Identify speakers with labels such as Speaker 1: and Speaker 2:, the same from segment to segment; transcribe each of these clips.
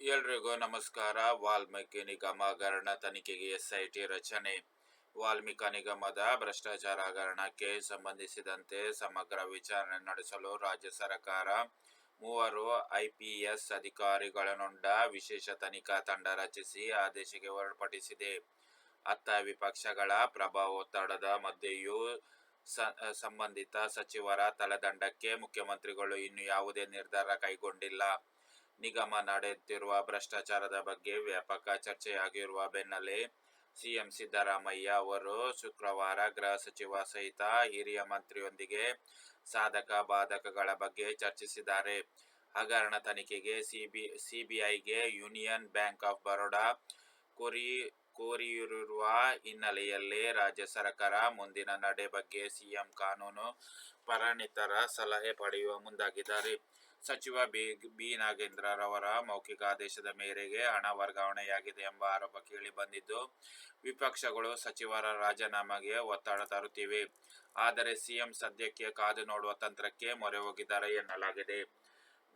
Speaker 1: ಎಲ್ರಿಗೂ ನಮಸ್ಕಾರ. ವಾಲ್ಮೀಕಿ ನಿಗಮ ಹಗರಣ ತನಿಖೆಗೆ ಎಸ್ಐಟಿ ರಚನೆ. ವಾಲ್ಮೀಕಿ ನಿಗಮದ ಭ್ರಷ್ಟಾಚಾರ ಹಗರಣಕ್ಕೆ ಸಂಬಂಧಿಸಿದಂತೆ ಸಮಗ್ರ ವಿಚಾರಣೆ ನಡೆಸಲು ರಾಜ್ಯ ಸರ್ಕಾರ ಮೂವರು ಐಪಿಎಸ್ ಅಧಿಕಾರಿಗಳನ್ನೊಂಡ ವಿಶೇಷ ತನಿಖಾ ತಂಡ ರಚಿಸಿ ಆದೇಶಕ್ಕೆ ಹೊರಪಡಿಸಿದೆ ಅತ್ತ ವಿಪಕ್ಷಗಳ ಪ್ರಭಾವ ಒತ್ತಡದ ಮಧ್ಯೆಯೂ ಸಂಬಂಧಿತ ಸಚಿವರ ತಲೆದಂಡಕ್ಕೆ ಮುಖ್ಯಮಂತ್ರಿಗಳು ಇನ್ನು ಯಾವುದೇ ನಿರ್ಧಾರ ಕೈಗೊಂಡಿಲ್ಲ. ನಿಗಮ ನಡೆಯುತ್ತಿರುವ ಭ್ರಷ್ಟಾಚಾರದ ಬಗ್ಗೆ ವ್ಯಾಪಕ ಚರ್ಚೆಯಾಗಿರುವ ಬೆನ್ನಲ್ಲೇ ಸಿಎಂ ಸಿದ್ದರಾಮಯ್ಯ ಅವರು ಶುಕ್ರವಾರ ಗೃಹ ಸಚಿವ ಸಹಿತ ಹಿರಿಯ ಮಂತ್ರಿಯೊಂದಿಗೆ ಸಾಧಕ ಬಾಧಕಗಳ ಬಗ್ಗೆ ಚರ್ಚಿಸಿದ್ದಾರೆ. ಹಗರಣ ತನಿಖೆಗೆ ಸಿಬಿ, ಸಿಬಿಐಗೆ ಯೂನಿಯನ್ ಬ್ಯಾಂಕ್ ಆಫ್ ಬರೋಡಾ ಕೋರಿ ಕೋರಿರುವ ಹಿನ್ನೆಲೆಯಲ್ಲಿ ರಾಜ್ಯ ಸರ್ಕಾರ ಮುಂದಿನ ನಡೆ ಬಗ್ಗೆ ಸಿಎಂ ಕಾನೂನು ಪರಿಣಿತರ ಸಲಹೆ ಪಡೆಯುವ ಮುಂದಾಗಿದ್ದಾರೆ. ಸಚಿವ ಬಿ ಬಿ ನಾಗೇಂದ್ರರವರ ಮೌಖಿಕ ಆದೇಶದ ಮೇರೆಗೆ ಹಣ ವರ್ಗಾವಣೆಯಾಗಿದೆ ಎಂಬ ಆರೋಪ ಕೇಳಿ ಬಂದಿದ್ದು, ವಿಪಕ್ಷಗಳು ಸಚಿವರ ರಾಜೀನಾಮೆಗೆ ಒತ್ತಡ ತರುತ್ತಿವೆ. ಆದರೆ ಸಿಎಂ ಸದ್ಯಕ್ಕೆ ಕಾದು ನೋಡುವ ತಂತ್ರಕ್ಕೆ ಮೊರೆ ಹೋಗಿದ್ದಾರೆ ಎನ್ನಲಾಗಿದೆ.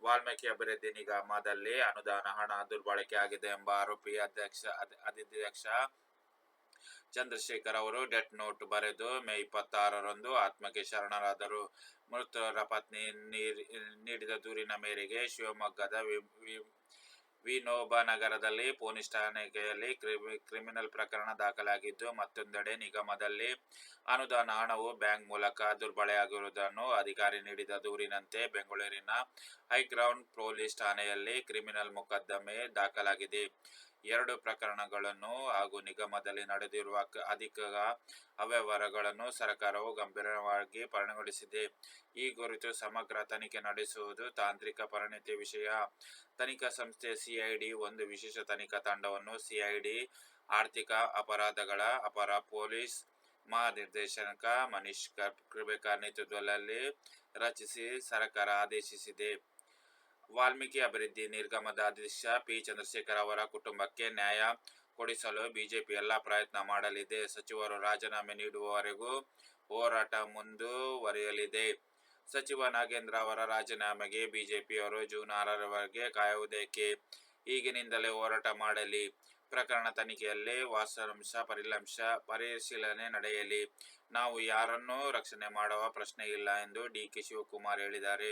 Speaker 1: ವಾಲ್ಮೀಕಿ ಅಭಿವೃದ್ಧಿ ನಿಗಮದಲ್ಲಿ ಅನುದಾನ ಹಣ ದುರ್ಬಳಕೆ ಆಗಿದೆ ಎಂಬ ಆರೋಪಿ ಅಧ್ಯಕ್ಷ ಅಧ್ಯಕ್ಷ ಚಂದ್ರಶೇಖರ್ ಅವರು ಡೆತ್ ನೋಟ್ ಬರೆದು ಮೇ ಇಪ್ಪತ್ತಾರರಂದು ಆತ್ಮಕ್ಕೆ ಶರಣರಾದರು. ಮೃತರ ಪತ್ನಿ ನೀಡಿದ ದೂರಿನ ಮೇರೆಗೆ ಶಿವಮೊಗ್ಗದ ವಿನೋಬ ನಗರದಲ್ಲಿ ಪೊಲೀಸ್ ಠಾಣೆಯಲ್ಲಿ ಕ್ರಿಮಿನಲ್ ಪ್ರಕರಣ ದಾಖಲಾಗಿದ್ದು, ಮತ್ತೊಂದೆಡೆ ನಿಗಮದಲ್ಲಿ ಅನುದಾನ ಹಣವು ಬ್ಯಾಂಕ್ ಮೂಲಕ ದುರ್ಬಳೆಯಾಗಿರುವುದನ್ನು ಅಧಿಕಾರಿ ನೀಡಿದ ದೂರಿನಂತೆ ಬೆಂಗಳೂರಿನ ಹೈಗ್ರೌಂಡ್ ಪೊಲೀಸ್ ಠಾಣೆಯಲ್ಲಿ ಕ್ರಿಮಿನಲ್ ಮೊಕದ್ದಮೆ ದಾಖಲಾಗಿದೆ. ಎರಡು ಪ್ರಕರಣಗಳನ್ನು ಹಾಗೂ ನಿಗಮದಲ್ಲಿ ನಡೆದಿರುವ ಅಧಿಕ ಅವ್ಯವಹಾರಗಳನ್ನು ಸರ್ಕಾರವು ಗಂಭೀರವಾಗಿ ಪರಿಗಣಿಸಿದೆ ಈ ಕುರಿತು ಸಮಗ್ರ ತನಿಖೆ ನಡೆಸುವುದು ತಾಂತ್ರಿಕ ಪರಿಣತಿ ವಿಷಯ. ತನಿಖಾ ಸಂಸ್ಥೆ ಸಿಐಡಿ ಒಂದು ವಿಶೇಷ ತನಿಖಾ ತಂಡವನ್ನು ಸಿಐಡಿ ಆರ್ಥಿಕ ಅಪರಾಧಗಳ ಅಪರ ಪೊಲೀಸ್ ಮಹಾನಿರ್ದೇಶಕ ಮನೀಶ್ ಕರ್ಬೇಕರ್ ನೇತೃತ್ವದಲ್ಲಿ ರಚಿಸಿ ಸರ್ಕಾರ ಆದೇಶಿಸಿದೆ. ವಾಲ್ಮೀಕಿ ಅಭಿವೃದ್ಧಿ ನಿರ್ಗಮದ ಅಧ್ಯಕ್ಷ ಪಿ ಚಂದ್ರಶೇಖರ್ ಅವರ ಕುಟುಂಬಕ್ಕೆ ನ್ಯಾಯ ಕೊಡಿಸಲು ಬಿಜೆಪಿ ಎಲ್ಲ ಪ್ರಯತ್ನ ಮಾಡಲಿದೆ. ಸಚಿವರು ರಾಜೀನಾಮೆ ನೀಡುವವರೆಗೂ ಹೋರಾಟ ಮುಂದುವರಿಯಲಿದೆ. ಸಚಿವ ನಾಗೇಂದ್ರ ಅವರ ರಾಜೀನಾಮೆಗೆ ಬಿಜೆಪಿಯವರು ಜೂನ್ ಆರರವರೆಗೆ ಕಾಯುವುದಕ್ಕೆ ಈಗಿನಿಂದಲೇ ಹೋರಾಟ ಮಾಡಲಿ. ಪ್ರಕರಣ ತನಿಖೆಯಲ್ಲಿ ವಾಸಾಂಶ ಪರಿಲಂಶ ಪರಿಶೀಲನೆ ನಡೆಯಲಿ. ನಾವು ಯಾರನ್ನೂ ರಕ್ಷಣೆ ಮಾಡುವ ಪ್ರಶ್ನೆ ಇಲ್ಲ ಎಂದು ಡಿ ಕೆ ಶಿವಕುಮಾರ್ ಹೇಳಿದ್ದಾರೆ.